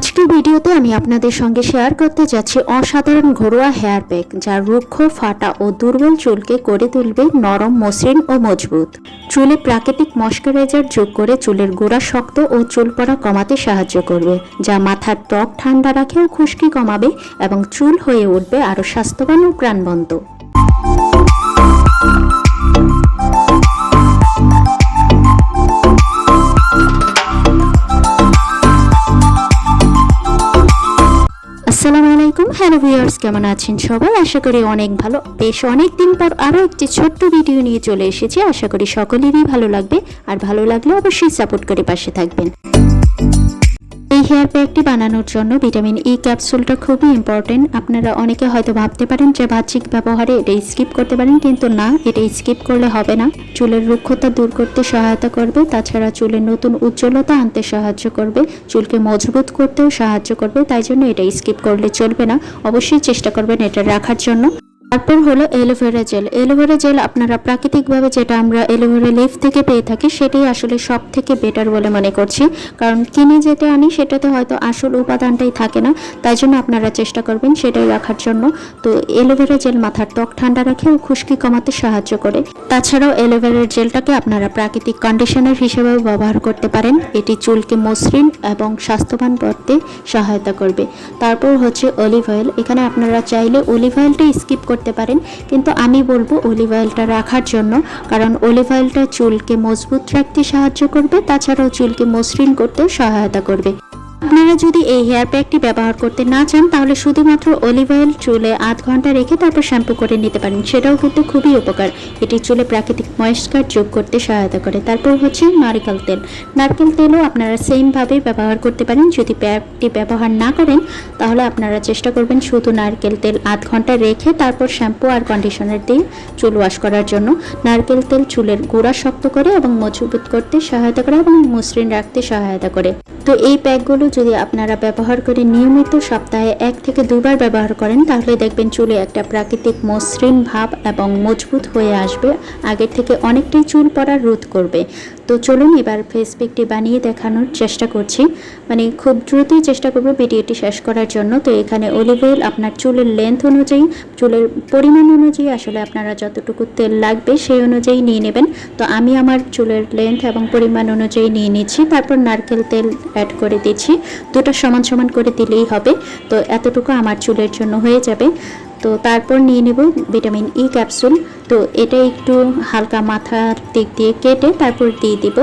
আজকের ভিডিওতে আমি আপনাদের সঙ্গে শেয়ার করতে যাচ্ছি অসাধারণ ঘরোয়া হেয়ার প্যাক যা রুক্ষ, ফাটা ও দুর্বল চুলকে করে তুলবে নরম, মসৃণ ও মজবুত। চুলে প্রাকৃতিক ময়শ্চারাইজার যোগ করে চুলের গোড়া শক্ত ও চুল পড়া কমাতে সাহায্য করবে, যা মাথার ত্বক ঠান্ডা রাখে ও খুশকি কমাবে এবং চুল হয়ে উঠবে আরও স্বাস্থ্যবান ও প্রাণবন্ত। আসসালামু আলাইকুম। হ্যালো ভিউয়ার্স কেমন আছেন সবাই? আশা করি অনেক ভালো। বেশ অনেক দিন পর আরও একটি ছোট্ট ভিডিও নিয়ে চলে এসেছি। আশা করি সকলেরই ভালো লাগবে। আর ভালো লাগলে অবশ্যই সাপোর্ট করে পাশে থাকবেন। হেয়ার প্যাকটি বানানোর জন্য ভিটামিন ই ক্যাপসুলটা খুবই ইম্পর্টেন্ট আপনারা অনেকে হয়তো ভাবতে পারেন যে বাহ্যিক ব্যবহারে এটা স্কিপ করতে পারেন, কিন্তু না, এটা স্কিপ করলে হবে না। চুলের রুক্ষতা দূর করতে সহায়তা করবে, তাছাড়া চুলের নতুন উজ্জ্বলতা আনতে সাহায্য করবে, চুলকে মজবুত করতেও সাহায্য করবে, তাই জন্য এটা স্কিপ করলে চলবে না। অবশ্যই চেষ্টা করবেন এটা রাখার জন্য। তারপর হলো এলোভেরা জেল এলোভেরা জেল আপনারা প্রাকৃতিকভাবে যেটা আমরা এলোভেরা লিফ থেকে পেয়ে থাকি, সেটাই আসলে সব থেকে বেটার বলে মনে করছি। কারণ কিনে যেটা আনি, সেটাতে হয়তো আসল উপাদানটাই থাকে না। তাই জন্য আপনারা চেষ্টা করবেন সেটাই রাখার জন্য। তো এলোভেরা জেল মাথার ত্বক ঠান্ডা রাখে ও খুশকি কমাতে সাহায্য করে। তাছাড়াও এলোভেরার জেলটাকে আপনারা প্রাকৃতিক কন্ডিশনার হিসেবেও ব্যবহার করতে পারেন। এটি চুলকে মসৃণ এবং স্বাস্থ্যবান করতে সহায়তা করবে। তারপর হচ্ছে অলিভ অয়েল এখানে আপনারা চাইলে অলিভ অয়েলটা স্কিপ করতে পারেন। কিন্তু আমি বলব অলিভ অয়েলটা রাখার জন্য, কারণ অলিভ অয়েলটা চুলকে মজবুত রাখতে সাহায্য করবে, তাছাড়াও চুলকে মসৃণ করতেও সহায়তা করবে। আপনারা যদি এই হেয়ার প্যাকটি ব্যবহার করতে না চান, তাহলে শুধুমাত্র অলিভ অয়েল চুলে আধ ঘণ্টা রেখে তারপর শ্যাম্পু করে নিতে পারেন। সেটাও কিন্তু খুবই উপকার। এটি চুলে প্রাকৃতিক ময়েশ্চার যোগ করতে সহায়তা করে। তারপর হচ্ছে নারকেল তেল। নারকেল তেলও আপনারা সেমভাবে ব্যবহার করতে পারেন। যদি প্যাকটি ব্যবহার না করেন, তাহলে আপনারা চেষ্টা করবেন শুধু নারকেল তেল আধ ঘণ্টা রেখে তারপর শ্যাম্পু আর কন্ডিশনার দিয়ে চুল ওয়াশ করার জন্য। নারকেল তেল চুলের গোড়া শক্ত করে এবং মজবুত করতে সহায়তা করে এবং মসৃণ রাখতে সহায়তা করে। তো এই প্যাকগুলো যদি আপনারা ব্যবহার করে নিয়মিত সপ্তাহে এক থেকে দুবার ব্যবহার করেন, তাহলে দেখবেন চুলে একটা প্রাকৃতিক মসৃণ ভাব এবং মজবুত হয়ে আসবে। আগের থেকে অনেকটাই চুল পড়া রোধ করবে। তো চলুন এবার ফেস প্যাকটি বানিয়ে দেখানোর চেষ্টা করছি। মানে খুব দ্রুতই চেষ্টা করব ভিডিওটি শেষ করার জন্য। তো এখানে অলিভ অয়েল আপনার চুলের লেন্থ অনুযায়ী, চুলের পরিমাণ অনুযায়ী, আসলে আপনারা যতটুকু তেল লাগবে সেই অনুযায়ী নিয়ে নেবেন। তো আমি আমার চুলের লেন্থ এবং পরিমাণ অনুযায়ী নিয়ে নিচ্ছি, তারপর নারকেল তেল অ্যাড করে দিচ্ছি। দুটো সমান সমান করে দিলেই হবে। তো এতটুকু আমার চুলের জন্য হয়ে যাবে। তো তারপর নিয়ে নেব ভিটামিন ই ক্যাপসুল তো এটা একটু হালকা মাথার দিক দিয়ে কেটে তারপর দিয়ে দিব।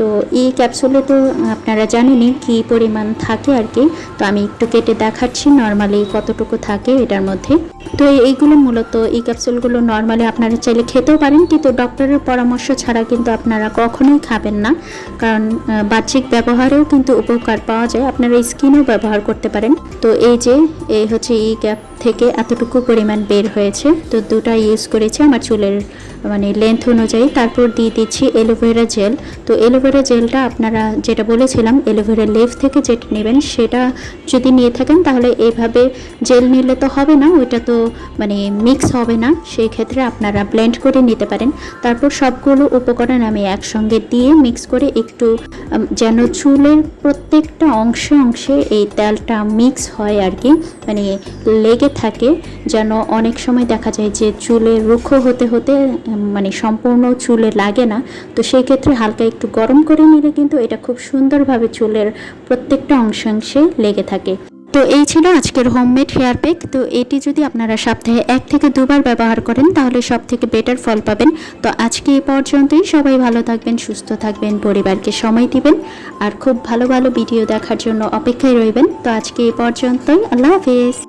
তো এই ক্যাপসুলে তো আপনারা জানেনই কী পরিমাণ থাকে আর কি। তো আমি একটু কেটে দেখাচ্ছি নর্মালি কতটুকু থাকে এটার মধ্যে। তো এইগুলো মূলত এই ক্যাপসুলগুলো নর্মালি আপনারা চাইলে খেতেও পারেন, কিন্তু ডক্টরের পরামর্শ ছাড়া কিন্তু আপনারা কখনোই খাবেন না। কারণ বাহ্যিক ব্যবহারেও কিন্তু উপকার পাওয়া যায়। আপনারা স্কিনও ব্যবহার করতে পারেন। তো এই যে, এই হচ্ছে এই ক্যাপ থেকে এতটুকু পরিমাণ বের হয়েছে। তো দুটা ইউজ করেছি আমার চুলের মানে লেন্থ অনুযায়ী। তারপর দিয়ে দিচ্ছি এলোভেরা জেল তো এলোভেরা জেলটা আপনারা যেটা বলেছিলাম এলোভেরা লেফ থেকে যেটা নেবেন, সেটা যদি নিয়ে থাকেন, তাহলে এইভাবে জেল নিলে তো হবে না, ওইটা তো মানে মিক্স হবে না। সেই ক্ষেত্রে আপনারা ব্লেন্ড করে নিতে পারেন। তারপর সবগুলো উপকরণ আমি একসঙ্গে দিয়ে মিক্স করে একটু যেন চুলের প্রত্যেকটা অংশে অংশে এই তেলটা মিক্স হয় আর কি। মানে লেগে থাকে, যেন অনেক সময় দেখা যায় যে চুলে রুক্ষ হতে হতে মানে সম্পূর্ণ চুলে লাগে না। তো সেই ক্ষেত্রে হালকা একটু গরম করে নিলে কিন্তু এটা খুব সুন্দরভাবে চুলের প্রত্যেকটা অংশাংশে লেগে থাকে। তো এই ছিল আজকের হোমমেড হেয়ার প্যাক তো এটি যদি আপনারা সপ্তাহে এক থেকে দুবার ব্যবহার করেন, তাহলে সব থেকে বেটার ফল পাবেন। তো আজকে এই পর্যন্তই। সবাই ভালো থাকবেন, সুস্থ থাকবেন, পরিবারকে সময় দিবেন। আর খুব ভালো ভালো ভিডিও দেখার জন্য অপেক্ষায় রইবেন। তো আজকে এই পর্যন্তই। আল্লাহ হাফিজ।